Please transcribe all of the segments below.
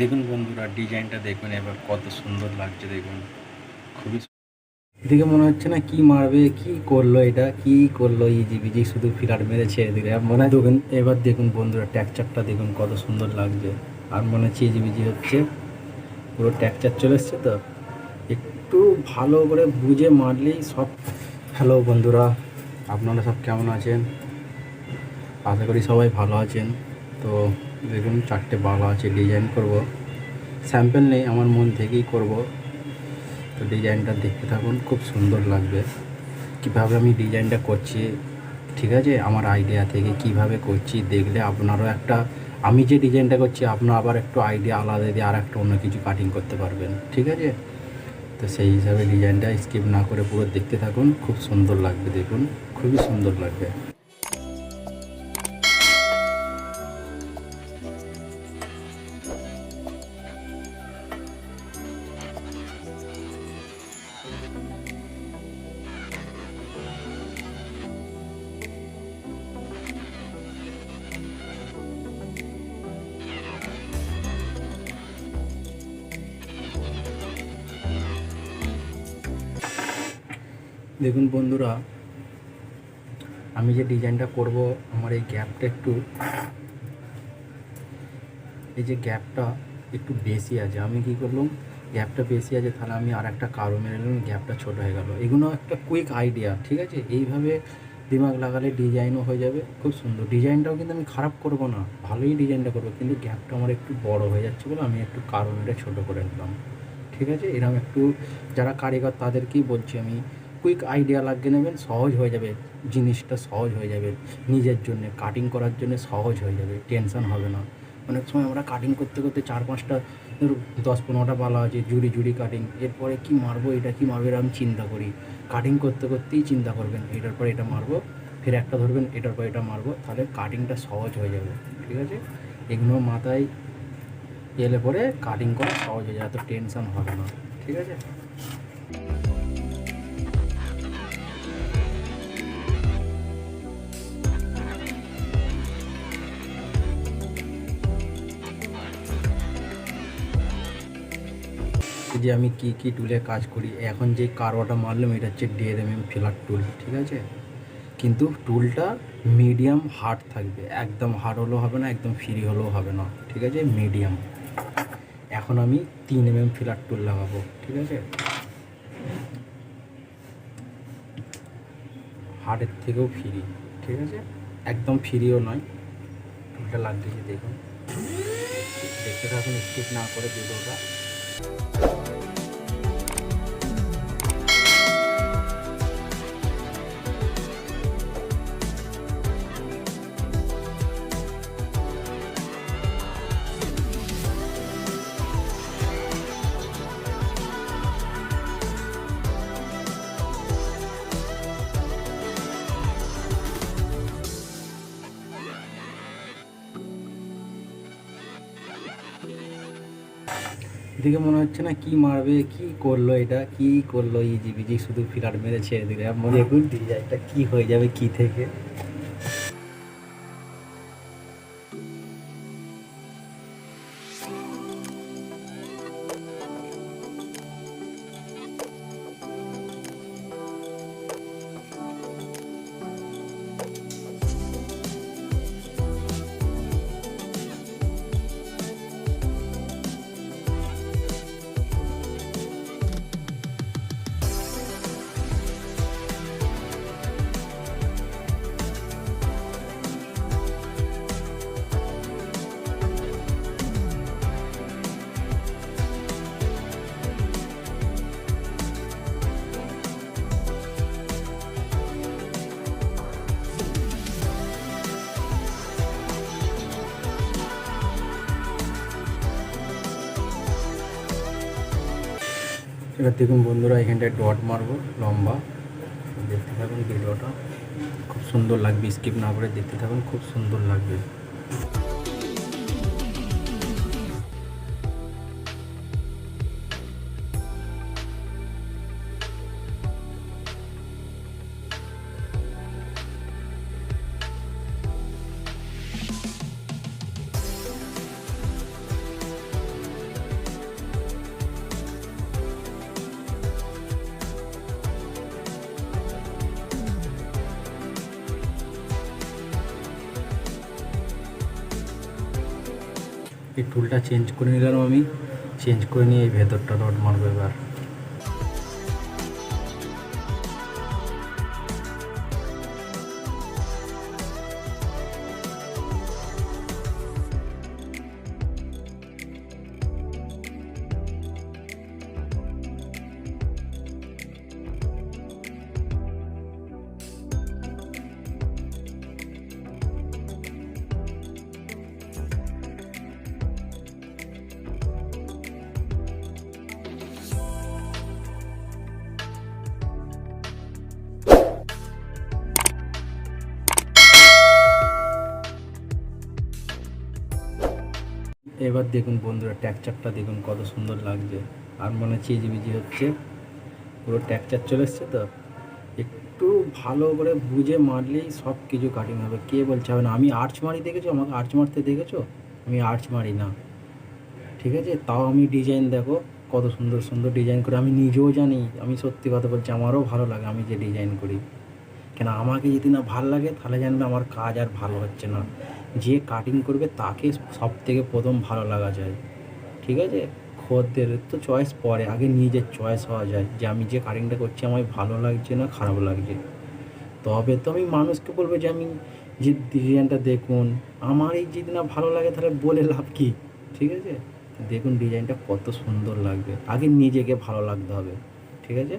দেখুন বন্ধুরা, ডিজাইনটা দেখুন, এবার কত সুন্দর লাগছে দেখুন। খুবই এদিকে মনে হচ্ছে না কি মারবে, কি করল এটা, কি করল ইজি বিজি, শুধু ফিলার মেরেছে এদিকে। মনে হয় দেখুন, এবার দেখুন বন্ধুরা ট্যাকচারটা দেখুন কত সুন্দর লাগছে। আর মনে হচ্ছে ইজি বিজি হচ্ছে। পুরো ট্যাকচার চলে এসছে তো। একটু ভালো করে বুঝে মারলেই সব হ্যালো বন্ধুরা, আপনারা সব কেমন আছেন? আশা করি সবাই ভালো আছেন। তো দেখুন, চারটে ভালো আছে ডিজাইন করব। স্যাম্পেল নেই, আমার মন থেকেই করব। তো ডিজাইনটা দেখতে থাকুন, খুব সুন্দর লাগবে। কীভাবে আমি ডিজাইনটা করছি, ঠিক আছে? আমার আইডিয়া থেকে কীভাবে করছি, দেখলে আপনারও একটা, আমি যে ডিজাইনটা করছি, আপনার আবার একটু আইডিয়া আলাদা দিয়ে আর একটা অন্য কিছু কাটিং করতে পারবেন, ঠিক আছে? তো সেই হিসাবে ডিজাইনটা স্কিপ না করে পুরো দেখতে থাকুন, খুব সুন্দর লাগবে দেখুন, খুবই সুন্দর লাগবে। দেখুন বন্ধুরা, আমি যে ডিজাইনটা করব, আমার এই গ্যাপটা একটু, এই যে গ্যাপটা একটু বেশি আছে। আমি কি করলাম গ্যাপটা বেশি আছে, তাহলে আমি আর একটা কারও মেরে নিলাম গ্যাপটা ছোটো হয়ে গেল। এগুলো একটা কুইক আইডিয়া ঠিক আছে? এইভাবে দিমাগ লাগালে ডিজাইনও হয়ে যাবে, খুব সুন্দর। ডিজাইনটাও কিন্তু আমি খারাপ করব না, ভালোই ডিজাইনটা করব, কিন্তু গ্যাপটা আমার একটু বড় হয়ে যাচ্ছে বলে আমি একটু কারও মেরে ছোটো করে নিলাম, ঠিক আছে? এরকম একটু, যারা কারিগর তাদেরকেই বলছি আমি কুইক আইডিয়া লাগিয়ে নেবেন, সহজ হয়ে যাবে। জিনিসটা সহজ হয়ে যাবে। নিজের জন্য কাটিং করার জন্য সহজ হয়ে যাবে টেনশন হবে না। অনেক সময় আমরা কাটিং করতে করতে চার পাঁচটা দশ পনেরোটা বালা আছে, জুড়ি জুড়ি কাটিং এরপরে কি মারবো, এটা কি মারবো, এরকম চিন্তা করি। কাটিং করতে করতেই চিন্তা করবেন, এটার পর এটা মারবো, ফের একটা ধরবেন, এটার পর এটা মারবো, তাহলে কাটিংটা সহজ হয়ে যাবে, ঠিক আছে? এগুলো মাথায় এলে পরে কাটিং করা সহজ হয়ে যায় এত টেনশন হবে না, ঠিক আছে? এই যে আমি কি কি টুলে কাজ করি। এখন যে কারোয়াটা মারলাম, এটা হচ্ছে ডের এম এম ফিলার টুল ঠিক আছে? কিন্তু টুলটা মিডিয়াম হার্ড থাকবে। একদম হার্ড হলেও হবে না, একদম ফ্রি হলেও হবে না, ঠিক আছে? মিডিয়াম এখন আমি তিন এম এম ফিলার টুল লাগাবো, ঠিক আছে? হার্ডের থেকেও ফ্রি ঠিক আছে? একদম ফ্রিও নয়। টুলটা লাগিয়েছি, দেখুন। দেখতে থাকুন স্কিপ না করে ভিডিওটা এদিকে মনে হচ্ছে না কি মারবে, কি করল এটা, কি করল ইজিবিজি শুধু ফিলার মেরে ছেড়ে দিলে আর দিয়ে যায়, এটা কি হয়ে যাবে, কি থেকে? এবার দেখুন বন্ধুরা, এখানটায় ডট মারবো, লম্বা। দেখতে থাকুন ভিডিওটা। খুব সুন্দর লাগবে স্কিপ না করে দেখতে থাকুন, খুব সুন্দর লাগবে। এই টুলটা চেঞ্জ করে নিলাম আমি। চেঞ্জ করে নিয়ে এই ভেতরটা রড মারবো এবার। এবার দেখুন বন্ধুরা ট্যাকচারটা দেখুন কত সুন্দর লাগছে। আর মনে হচ্ছে ইজিবিজি হচ্ছে, পুরো ট্যাকচার চলে এসছে তো? একটু ভালো করে বুঝে মারলেই সব কিছু কাটিং হবে। কে বলছে হবে না? আমি আর্চ মারি দেখেছ? আমাকে আর্চ মারতে দেখেছ? আমি আর্চ মারি না। ঠিক আছে? তাও আমি ডিজাইন দেখো, কত সুন্দর সুন্দর ডিজাইন করে। আমি নিজেও জানি, আমি সত্যি কথা বলছি, আমারও ভালো লাগে আমি যে ডিজাইন করি। কেন, আমাকে যদি না ভালো লাগে, তাহলে জানবে আমার কাজ আর ভালো হচ্ছে না। যে কাটিং করবে তাকে সব থেকে প্রথম ভালো লাগা যায়। ঠিক আছে? খদ্দের তো চয়েস পরে, আগে নিজের চয়েস হওয়া যায় যে আমি যে কাটিংটা করছি আমার ভালো লাগছে না খারাপ লাগছে। তবে তো আমি মানুষকে বলব যে আমি যে ডিজাইনটা দেখুন, আমার এই যদি না ভালো লাগে তাহলে বলে লাভ কি? ঠিক আছে? দেখুন ডিজাইনটা কত সুন্দর লাগবে, আগে নিজেকে ভালো লাগতে হবে। ঠিক আছে?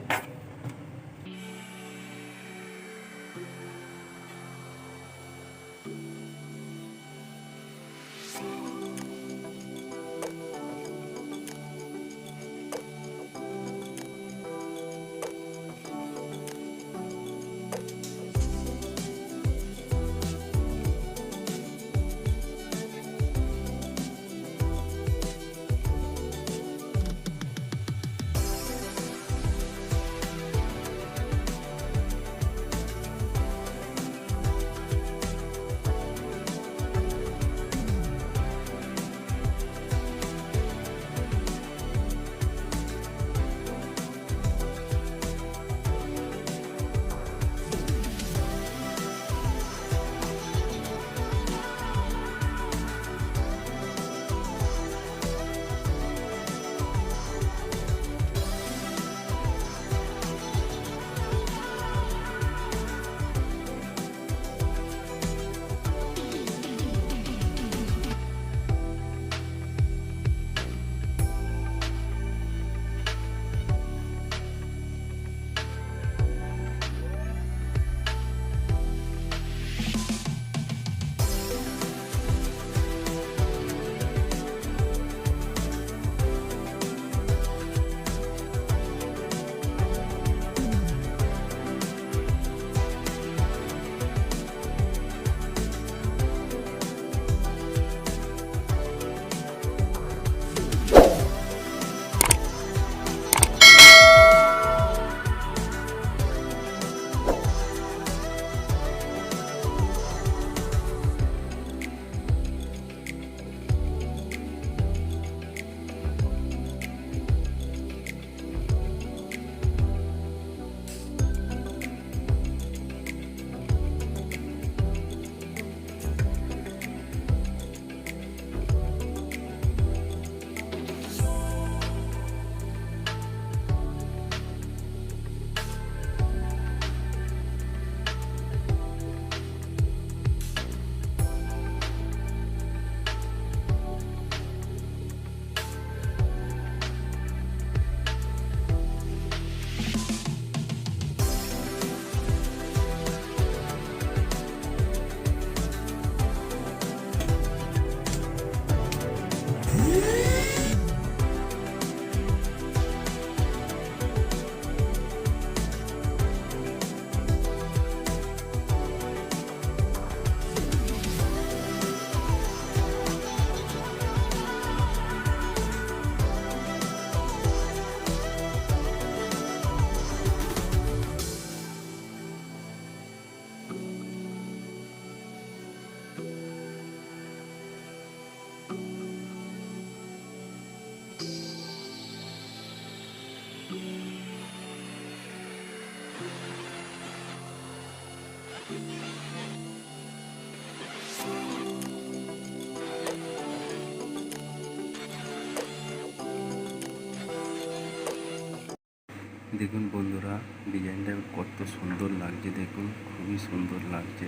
দেখুন বন্ধুরা, ডিজাইনটা কত সুন্দর লাগছে, দেখুন, খুবই সুন্দর লাগছে।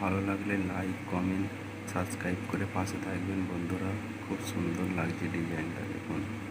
ভালো লাগলে লাইক কমেন্ট সাবস্ক্রাইব করে পাশে থাকবেন বন্ধুরা, খুব সুন্দর লাগছে ডিজাইনটা, দেখুন।